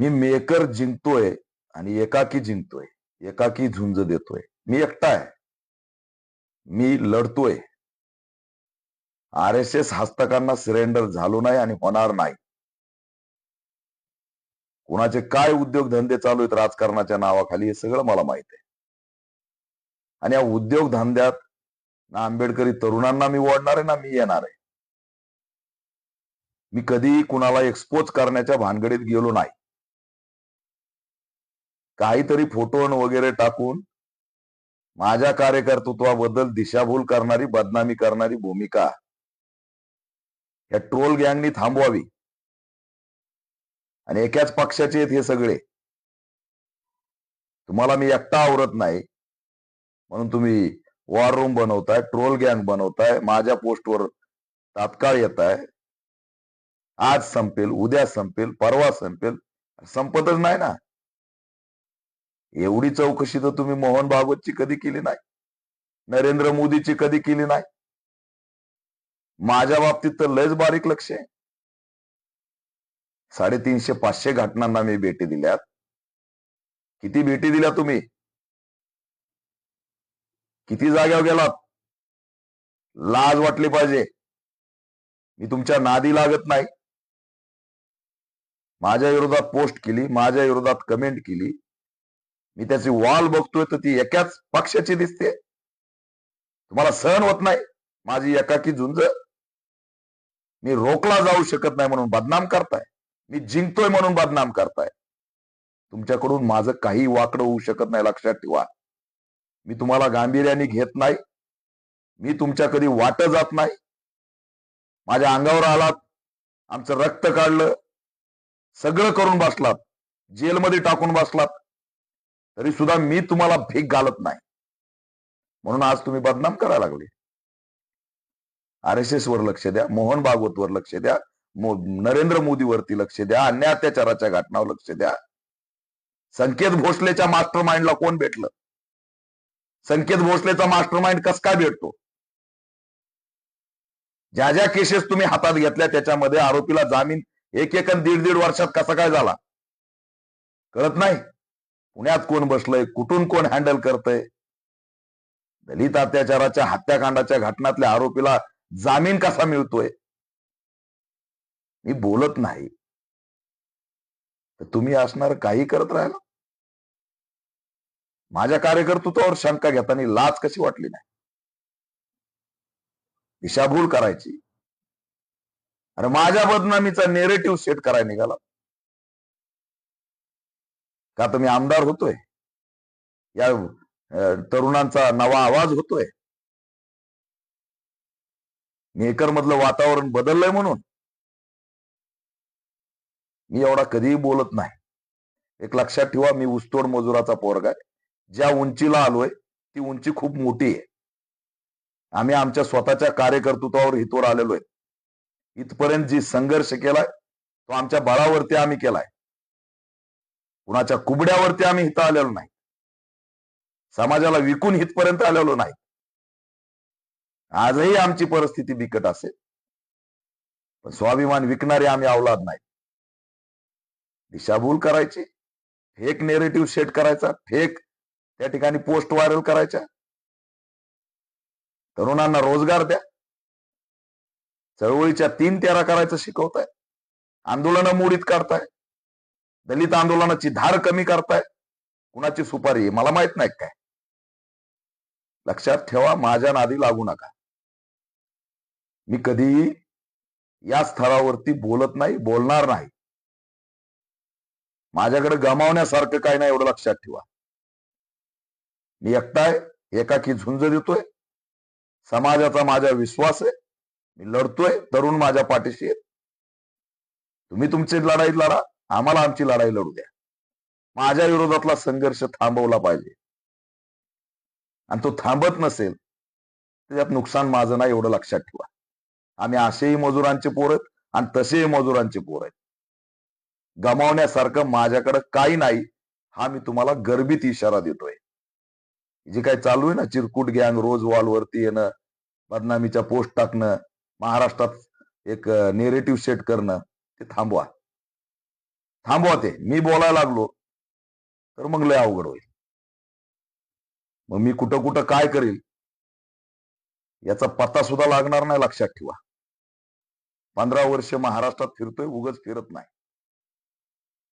मी maker जिंकतोय आणि एकाकी जिंकतोय एकाकी झुंज देतोय. मी एकटा आहे. मी लढतोय. आर एस एस हस्तकांना सिलेंडर झालो नाही आणि होणार नाही. कुणाचे काय उद्योगधंदे चालू आहेत राजकारणाच्या नावाखाली हे सगळं मला माहीत आहे. आणि या उद्योगधंद्यात ना आंबेडकरी तरुणांना मी ओढणार आहे ना मी येणार आहे. मी कधीही कुणाला एक्सपोज करण्याच्या भानगडीत गेलो नाही. काहीतरी फोटो वगैरे टाकून माझ्या कार्यकर्तृत्वाबद्दल दिशाभूल करणारी बदनामी करणारी भूमिका. या ट्रोल गँगनी थांबवावी. आणि एकाच पक्षाचे आहेत हे सगळे. तुम्हाला मी एकटा आवरत नाही. म्हणून तुम्ही वॉर रूम बनवताय ट्रोल गँग बनवताय माझ्या पोस्टवर तात्काळ येत आहे आज संपेल उद्या संपेल परवा संपेल. संपतच नाही ना. एवढी चौकशी तर तुम्ही मोहन भागवतची कधी केली नाही? नरेंद्र मोदीची कधी केली नाही? माझ्या बाबतीत तर लयच बारीक लक्ष आहे. साडेतीनशे पाचशे घटनांना मी भेटी दिल्यात. किती भेटी दिल्या तुम्ही? किती जाग्यावर गेलात? लाज वाटली पाहिजे. मी तुमच्या नादी लागत नाही. माझ्या विरोधात पोस्ट केली माझ्या विरोधात कमेंट केली. मी त्याची वाल बघतोय तर ती एकाच पक्षाची दिसते. तुम्हाला सहन होत नाही. माझी एकाकी झुंज. मी रोखला जाऊ शकत नाही म्हणून बदनाम करताय. मी जिंकतोय म्हणून बदनाम करताय. तुमच्याकडून माझं काही वाकडं होऊ शकत नाही लक्षात ठेवा. मी तुम्हाला गांभीर्याने घेत नाही. मी तुमच्या कधी वाट जात नाही. माझ्या अंगावर आलात. आमचं रक्त काढलं. सगळं करून बसलात. जेलमध्ये टाकून बसलात. तरी सुद्धा मी तुम्हाला भीक घालत नाही. म्हणून आज तुम्ही बदनाम करायला लागले. आर एस एस वर लक्ष द्या मोहन भागवत वर लक्ष द्या मो- नरेंद्र मोदीवरती लक्ष द्या अन्य अत्याचाराच्या घटनावर लक्ष द्या. संकेत भोसलेच्या मास्टर माइंडला कोण भेटलं? संकेत भोसलेचा मास्टर माइंड कस काय भेटतो? ज्या ज्या केसेस तुम्ही हातात घेतल्या त्याच्यामध्ये आरोपीला जामीन एक एक दीड दीड वर्षात कसा काय झाला? कळत नाही? पुण्यात कोण बसलंय? कुठून कोण हँडल करतय? दलित अत्याचाराच्या हत्याकांडाच्या घटनातल्या आरोपीला जामीन कसा मिळतोय? मी बोलत नाही. तर तुम्ही असणार काही करत राहिला माझ्या कार्यकर्तृत्वावर शंका घेताना लाच कशी वाटली नाही? दिशाभूल करायची. अरे माझ्या बदनामीचा नेरेटिव्ह सेट करायला निघाला. का तर मी आमदार होतोय? या तरुणांचा नवा आवाज होतोय. मेकर मधलं वातावरण बदललंय म्हणून. मी एवढा कधीही बोलत नाही. एक लक्षात ठेवा मी उस्तोड मजुराचा पोरगा आहे. ज्या उंचीला आलोय ती उंची खूप मोठी आहे. आम्ही आमच्या स्वतःच्या कार्यकर्तृत्वावर हितवर आलेलो आहे. इथपर्यंत जी संघर्ष केलाय तो आमच्या बळावरती आम्ही केलाय. कुणाच्या कुबड्यावरती आम्ही इथं आलेलो नाही. समाजाला विकून हितपर्यंत आलेलो नाही. आजही आमची परिस्थिती बिकट असेल. पण स्वाभिमान विकणारे आम्ही अवलाद नाही. दिशाभूल करायची फेक नेरेटिव्ह सेट करायचा फेक त्या ठिकाणी पोस्ट व्हायरल करायच्या तरुणांना रोजगार द्या. चळवळीच्या तीन तेरा करायचं शिकवताय. आंदोलनं मोडीत काढताय. दलित आंदोलनाची धार कमी करताय कुणाची सुपारी आहे? मला माहीत नाही काय. लक्षात ठेवा माझ्या नादी लागू नका. मी कधीही या स्तरावरती बोलत नाही बोलणार नाही. माझ्याकडे गमावण्यासारखं काय नाही एवढं लक्षात ठेवा. मी एकटाय एकाकी झुंज देतोय. समाजाचा माझा विश्वास आहे. मी लढतोय तरुण माझ्या पाठीशी आहेत तुम्ही तुमची लढाई लढा. आम्हाला आमची लढाई लढू द्या. माझ्या विरोधातला संघर्ष थांबवला पाहिजे. आणि तो थांबत नसेल त्याच्यात नुकसान माझं नाही एवढं लक्षात ठेवा. आम्ही असेही मजुरांचे पोर आहेत आणि तसेही मजुरांचे पोर आहेत. गमावण्यासारखं माझ्याकडे काही नाही हा मी तुम्हाला गर्भित इशारा देतोय. जे काही चालू आहे ना चिरकुट गँग रोज वॉलवरती येणं बदनामीच्या पोस्ट टाकणं महाराष्ट्रात एक नेरेटिव्ह सेट करणं ते थांबवा. थांबवा ते. मी बोलायला लागलो तर मग लय अवघड होईल. मग मी कुठं कुठं काय करेल? याचा पत्ता सुद्धा लागणार नाही लक्षात ठेवा. पंधरा वर्ष महाराष्ट्रात फिरतोय उगच फिरत नाही.